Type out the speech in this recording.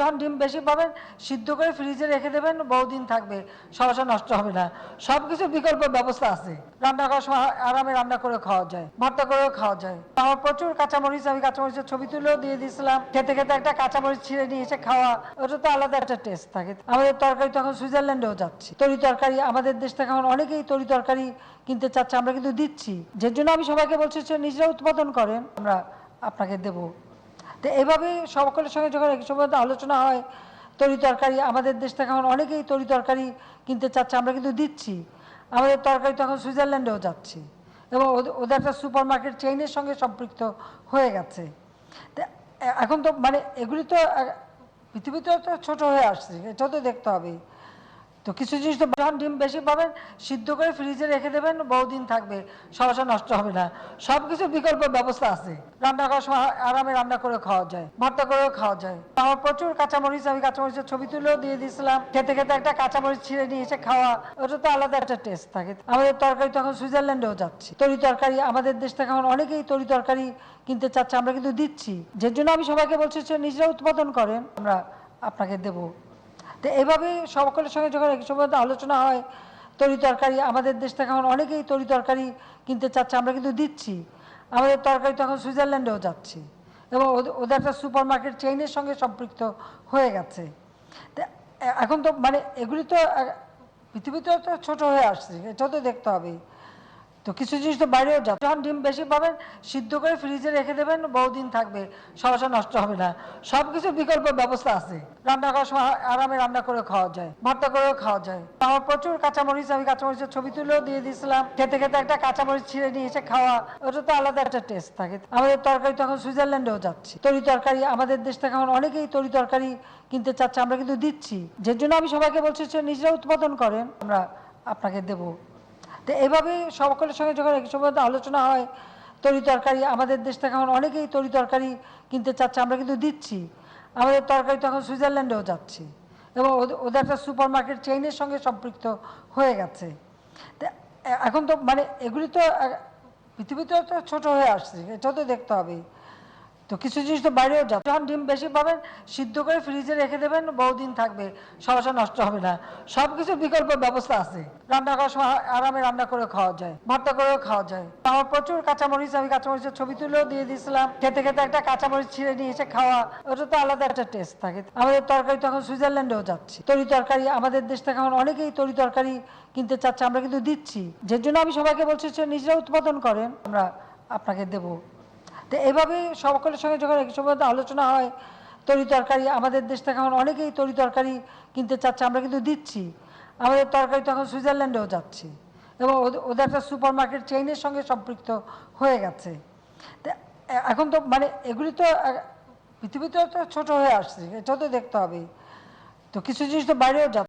যখন ডিম বেশি পাবেন, সিদ্ধ করে ফ্রিজে রেখে দেবেন, বহুদিন থাকবে সহসা নষ্ট হবে না। সব কিছু বিকল্প ব্যবস্থা আছে। রান্না করার সময় আরামে রান্না করে খাওয়া যায়, ভর্তা করেও খাওয়া যায়। আমার প্রচুর কাঁচামরিচ, আমি কাঁচামরিচের ছবি তুলেও দিয়ে দিয়েছিলাম। খেতে খেতে একটা কাঁচামরিচ ছিঁড়ে নিয়ে এসে খাওয়া, ওটা তো আলাদা একটা টেস্ট থাকে। আমাদের তরকারি তখন সুইজারল্যান্ডেও যাচ্ছে। তরি তরকারি আমাদের দেশ থেকে এখন অনেকেই তরি তরকারি কিনতে চাচ্ছে, আমরা কিন্তু দিচ্ছি। যে জন্য আমি সবাইকে বলছি নিজেরা উৎপাদন করেন, আমরা আপনাকে দেবো। তো এভাবে সকলের সঙ্গে যখন এক সময় আলোচনা হয়, তরি তরকারি, আমাদের দেশ থেকে এখন অনেকেই তরি তরকারি কিনতে চাচ্ছে, আমরা কিন্তু দিচ্ছি। আমাদের তরকারি তখন সুইজারল্যান্ডেও যাচ্ছে এবং ওদের- একটা সুপার মার্কেট চেইনের সঙ্গে সম্পৃক্ত হয়ে গেছে। এখন তো মানে এগুলি তো পৃথিবীতে তো ছোট হয়ে আসছে এটাও তো দেখতে হবে। তো কিছু জিনিস তো যখন ডিম বেশি পাবেন, সিদ্ধ করে ফ্রিজে রেখে দেবেন, বহুদিন থাকবে সহসা নষ্ট হবে না। সব কিছু বিকল্প ব্যবস্থা আছে। রান্না করার সময় আরামে রান্না করে খাওয়া যায়, ভর্তা করেও খাওয়া যায়। আমার প্রচুর কাঁচামরিচ, আমি কাঁচামরিচের ছবি তুলেও দিয়ে দিয়েছিলাম। খেতে খেতে একটা কাঁচামরিচ ছিঁড়ে নিয়ে এসে খাওয়া, ওটা তো আলাদা একটা টেস্ট থাকে। আমাদের তরকারি তখন সুইজারল্যান্ডেও যাচ্ছে। তরি তরকারি আমাদের দেশ থেকে এখন অনেকেই তরি তরকারি কিনতে চাচ্ছে, আমরা কিন্তু দিচ্ছি। যে জন্য আমি সবাইকে বলছি নিজেরা উৎপাদন করেন, আমরা আপনাকে দেবো। তো এভাবে সকলের সঙ্গে যখন এক সময় আলোচনা হয়, তরি তরকারি, আমাদের দেশ থেকে এখন অনেকেই তরি তরকারি কিনতে চাচ্ছে, আমরা কিন্তু দিচ্ছি। আমাদের তরকারি তখন সুইজারল্যান্ডেও যাচ্ছে এবং ওদের- একটা সুপার মার্কেট চেইনের সঙ্গে সম্পৃক্ত হয়ে গেছে। তো এখন তো মানে এগুলি তো পৃথিবীতে তো ছোটো হয়ে আসছে, এটা তো দেখতে হবে। তো কিছু জিনিস তো বাইরেও যাবে যখন ডিম বেশি পাবেন, সিদ্ধ করে ফ্রিজে রেখে দেবেন, বহুদিন থাকবে সহসা নষ্ট হবে না। সব কিছু বিকল্প ব্যবস্থা আছে। রান্না করার সময় আরামে রান্না করে খাওয়া যায়, ভর্তা করেও খাওয়া যায়। আমার প্রচুর কাঁচামরিচ, আমি কাঁচামরিচের ছবি তুলেও দিয়ে দিয়েছিলাম। খেতে খেতে একটা কাঁচামরিচ ছিঁড়ে নিয়ে এসে খাওয়া, ওটা তো আলাদা একটা টেস্ট থাকে। আমাদের তরকারি তখন সুইজারল্যান্ডেও যাচ্ছে। তরি তরকারি আমাদের দেশ থেকে এখন অনেকেই তরি তরকারি কিনতে চাচ্ছে, আমরা কিন্তু দিচ্ছি। যে জন্য আমি সবাইকে বলছি নিজেরা উৎপাদন করেন, আমরা আপনাকে দেবো। তো এভাবে সকলের সঙ্গে যখন এক সময় আলোচনা হয় তরি তরকারি আমাদের দেশ থেকে এখন অনেকেই তরি তরকারি কিনতে চাচ্ছে আমরা কিন্তু দিচ্ছি। আমাদের তরকারি তখন সুইজারল্যান্ডেও যাচ্ছে এবং ওদের- একটা সুপার মার্কেট চেইনের সঙ্গে সম্পৃক্ত হয়ে গেছে। এখন তো মানে এগুলি তো আহ, পৃথিবীতে তো ছোট হয়ে আসছে এটাও তো দেখতে হবে। তো কিছু জিনিস তো বাইরেও যাবে যখন ডিম বেশি পাবেন, সিদ্ধ করে ফ্রিজে রেখে দেবেন, বহুদিন থাকবে সহসা নষ্ট হবে না। সব কিছু বিকল্প ব্যবস্থা আছে। রান্না করার সময় আরামে রান্না করে খাওয়া যায়, ভর্তা করেও খাওয়া যায়। আমার প্রচুর কাঁচামরিচ, আমি কাঁচামরিচের ছবি তুলেও দিয়ে দিয়েছিলাম। খেতে খেতে একটা কাঁচামরিচ ছিঁড়ে নিয়ে এসে খাওয়া, ওটা তো আলাদা একটা টেস্ট থাকে। আমাদের তরকারি তখন সুইজারল্যান্ডেও যাচ্ছে। তরি তরকারি আমাদের দেশ থেকে এখন অনেকেই তরি তরকারি কিনতে চাচ্ছে, আমরা কিন্তু দিচ্ছি। যে জন্য আমি সবাইকে বলছি নিজেরা উৎপাদন করেন, আমরা আপনাকে দেবো। তো এভাবে সকলের সঙ্গে যখন এক সময় আলোচনা হয়, তরি তরকারি, আমাদের দেশ থেকে এখন অনেকেই তরি তরকারি কিনতে চাচ্ছে, আমরা কিন্তু দিচ্ছি। আমাদের তরকারি তখন সুইজারল্যান্ডেও যাচ্ছে এবং ওদের- একটা সুপার মার্কেট চেইনের সঙ্গে সম্পৃক্ত হয়ে গেছে। এখন তো মানে এগুলি তো পৃথিবীতে তো ছোটো হয়ে আসছে এটাও তো দেখতে হবে। তো কিছু জিনিস তো বাইরেও যাবে